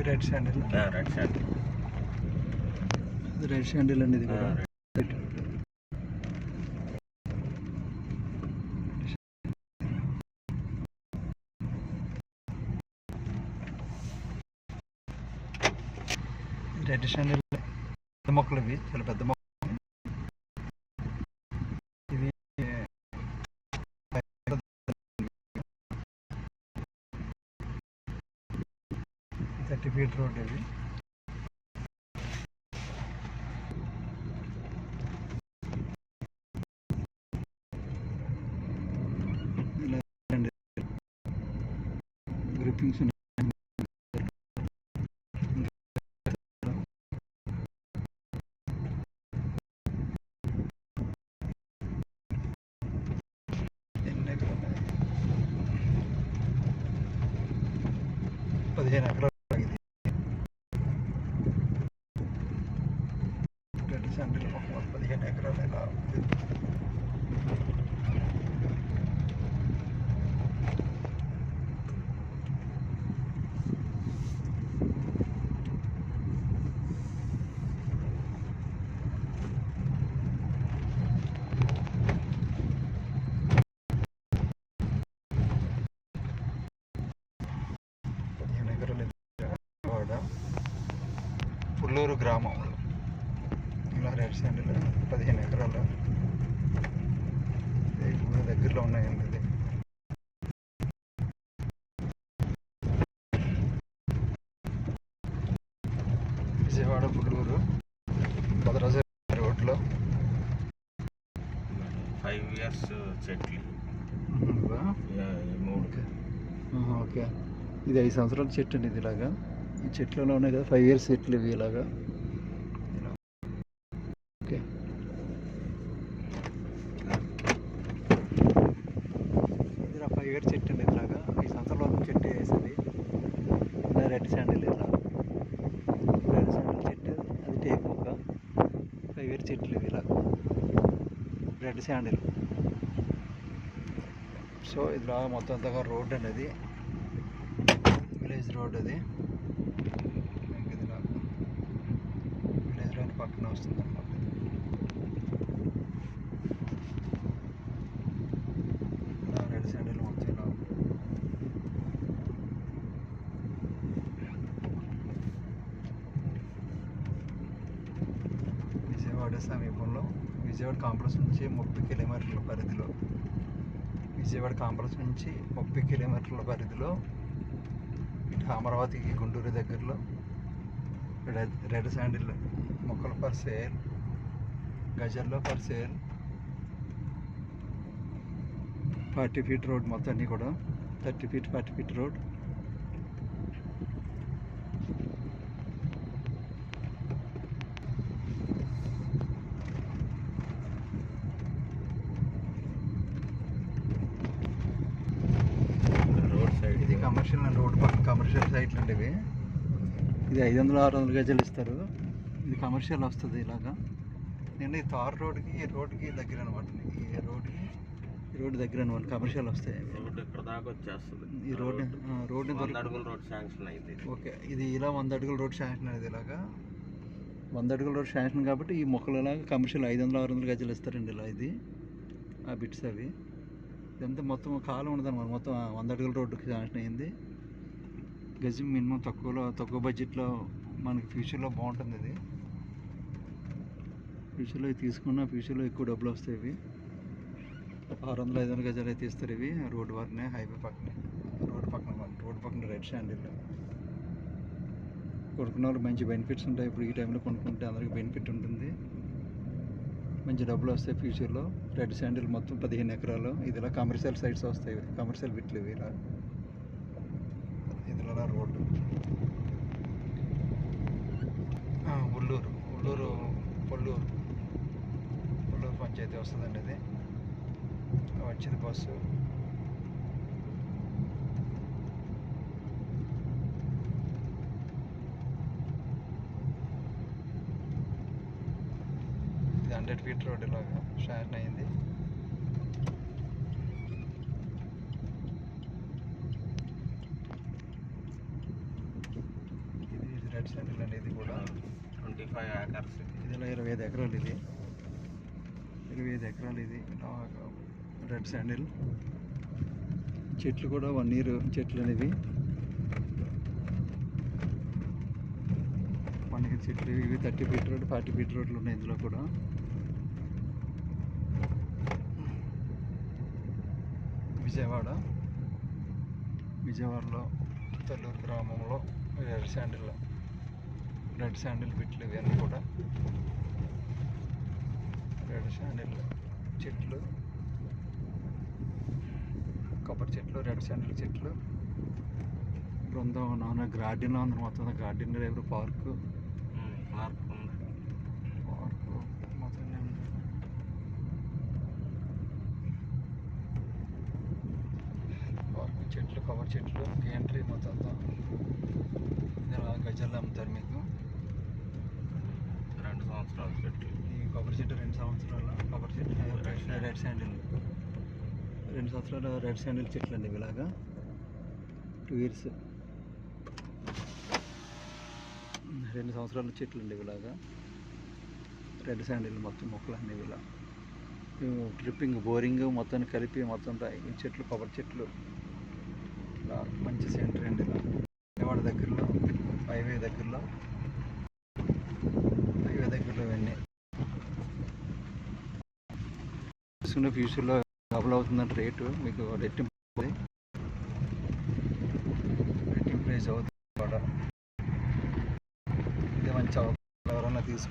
ఇవి red sandal red ఇది red sandal అండి ఇది రెడ్ శాండిల్ పెద్ద మొక్కలు ఇవి చాలా పెద్ద మొక్కలు. ఫీట్ రోడ్ ఇవి గ్రిప్పింగ్స్ పదిహేను ఎకరాలు. ఇది రెడ్ శాండిల్ మొక్క పదిహేను ఎకరాలు ఇలా ఉంది పదిహేను ఎకరాలు వాడ పుల్లూరు గ్రామం రెడ్ శాండిల్ పదిహేను ఎకరాలు ఊరి దగ్గరలో ఉన్నాయండి ఇది విజయవాడ పుల్లూరు భద్రాచలం రోడ్లో. ఫైవ్ ఇయర్స్ చెట్లు. ఓకే. ఇది ఐదు సంవత్సరాల చెట్టు అండి ఇది ఇలాగా ఈ చెట్లలో ఉన్నాయి కదా ఫైవ్ ఇయర్స్ చెట్లు ఇవి ఇలాగా ఇలా. ఓకే ఇది చెట్టు అండి ఇలాగా ఈ సంతలో చెట్టు వేసింది. రెడ్ శాండిల్ ఇలా రెడ్ శాండిల్ చెట్టు అది టేక్ మొక్క. వేరు చెట్లు ఇవి ఇలా రెడ్ శాండిల్ సో ఇది మొత్తం అంతగా రోడ్ అనేది విలేజ్ రోడ్ అది. ఇది విలేజ్ రోడ్ పక్కన వస్తుంది అనమాట ఇలా రెడ్ శాండిల్ మొత్తం ఇలా ఉంది. విజయవాడ సమీపంలో విజయవాడ కాంప్లెక్స్ నుంచి ముప్పై కిలోమీటర్ల పరిధిలో విజయవాడ కాంప్లెక్స్ నుంచి ముప్పై కిలోమీటర్ల పరిధిలో ఇటు అమరావతికి గుంటూరు దగ్గరలో రెడ్ రెడ్ శాండిల్ మొక్కలు per sale గజర్లో per sale forty feet road మొత్తాన్ని కూడా thirty feet forty feet road side ఇది కమర్షియల్ అండ్ రోడ్ పక్కన కమర్షియల్ సైట్లు అండి ఇవి ఇది ఐదు వందలు ఆరు వందల గజాలు ఇస్తారు. ఇది కమర్షియల్ వస్తుంది ఇలాగా. నేను ఈ తార్ రోడ్కి ఈ రోడ్కి దగ్గర అనమాట ఈ రోడ్కి ఈ రోడ్ దగ్గర అనమాట కమర్షియల్ వస్తాయి. ఇవి. రోడ్ ఇక్కడ దాకా వచ్చేస్తుంది. ఈ రోడ్డు దొరికి- అడుగుల రోడ్ శాంక్షన్ అయింది. ఓకే. ఇది ఇలా వంద అడుగుల రోడ్ శాంక్షన్ అనేది ఇలాగా. వంద అడుగుల రోడ్ శాంక్షన్ కాబట్టి ఈ మొక్కలు ఇలాగా కమర్షియల్ ఐదు వందలు ఆరు వందల గజాలు ఇస్తారండి ఇలా ఇది. ఆ బిట్స్ అవి. ఇదంతా మొత్తం కాలం ఉండదు అనమాట. మొత్తం వంద అడుగుల రోడ్డుకి శాంక్షన్ అయింది. గజం మినిమం తక్కువలో తక్కువ బడ్జెట్లో మనకి ఫ్యూచర్లో బాగుంటుంది ఇది. ఫ్యూచర్లో ఇది తీసుకున్న ఫ్యూచర్లో ఎక్కువ డబ్బులు వస్తాయి ఇవి. ఆరు వందల ఐదు వందల గజాలు అయితే ఇస్తారు ఇవి. రోడ్డు పక్కనే హైవే పక్కనే రోడ్డు పక్కన రోడ్డు పక్కన రెడ్ శాండిల్ కొనుక్కున్న వాళ్ళకి మంచి బెనిఫిట్స్ ఉంటాయి. ఇప్పుడు ఈ టైంలో కొనుక్కుంటే అందరికి బెనిఫిట్ ఉంటుంది. మంచి డబ్బులు వస్తాయి ఫ్యూచర్లో. రెడ్ శాండిల్ మొత్తం పదిహేను ఎకరాలు. ఇదిలా కమర్షియల్ సైట్స్ వస్తాయి. కమర్షియల్ బిట్లు ఇవి ఇలా. ఇదిలా రోడ్డు. ఆ, ఉల్లూరు. ఉల్లూరు పొల్లూరు. పొల్లూరు పంచాయతీ వస్తుందండి ఇది. వచ్చింది బస్సు ఇది హండ్రెడ్ ఫీట్ రోడ్ ఇలాగా షార్ట్ అయింది రెడ్ శాండిల్ అనేది కూడా. ట్వంటీ ఫైవ్ ఏకర్స్ ఇది. ఇలా ఇరవై ఐదు ఎకరాలు ఇది. ఇరవై ఐదు ఎకరాలు ఇది. రెడ్ శాండిల్ చెట్లు కూడా వన్ ఇయర్ చెట్లు అనేవి. వన్ ఇయర్ చెట్లు ఇవి thirty feet road forty feet రోడ్లు ఉన్నాయి ఇందులో కూడా. విజయవాడ విజయవాడలో తల్లూరు గ్రామంలో రెడ్ శాండిల్ రెడ్ శాండిల్ బిట్లు ఇవన్నీ కూడా. రెడ్ శాండిల్ చెట్లు కొబ్బరి చెట్లు రెడ్ శాండిల్ చెట్లు. బృందావనం గార్డెన్ ఉంది మొత్తం గార్డెన్ రేపు పార్కు. పార్కు మొత్తం ఉంది. పార్కు చెట్లు కొబ్బరి చెట్లు ఎంట్రీ మొత్తం అంతా. ఇది అలా గజాల్లో అమ్ముతారు మీకు? రెండు సంవత్సరాల చెట్లు ఈ కొబ్బరి చెట్టు రెండు సంవత్సరాల కొబ్బరి చెట్టు రెడ్- శాండిల్ రెండు సంవత్సరాల రెడ్ శాండిల్ చెట్లు అండి ఇలాగా. టూ ఇయర్స్ రెండు సంవత్సరాల చెట్లు అండి ఇలాగా. రెడ్ శాండిల్ మొత్తం మొక్కలు అన్నీ ఇలా. ట్రిప్పింగ్ బోరింగ్ మొత్తం కలిపి మొత్తం చెట్లు కొబ్బరి చెట్లు. ఇలా మంచి సెంటర్ అండి ఇలా విజయవాడ దగ్గరలో హైవే దగ్గరలో హైవే దగ్గరలో ఇవన్నీ. చూసుకున్న ఫ్యూచర్లో డబుల్ అవుతుందంటే రేటు. మీకు రెట్టింపు రెట్టింపు ప్రైజ్ అవుతుంది. కూడా ఇది మంచి అవకాశం ఎవరన్నా తీసుకుంటే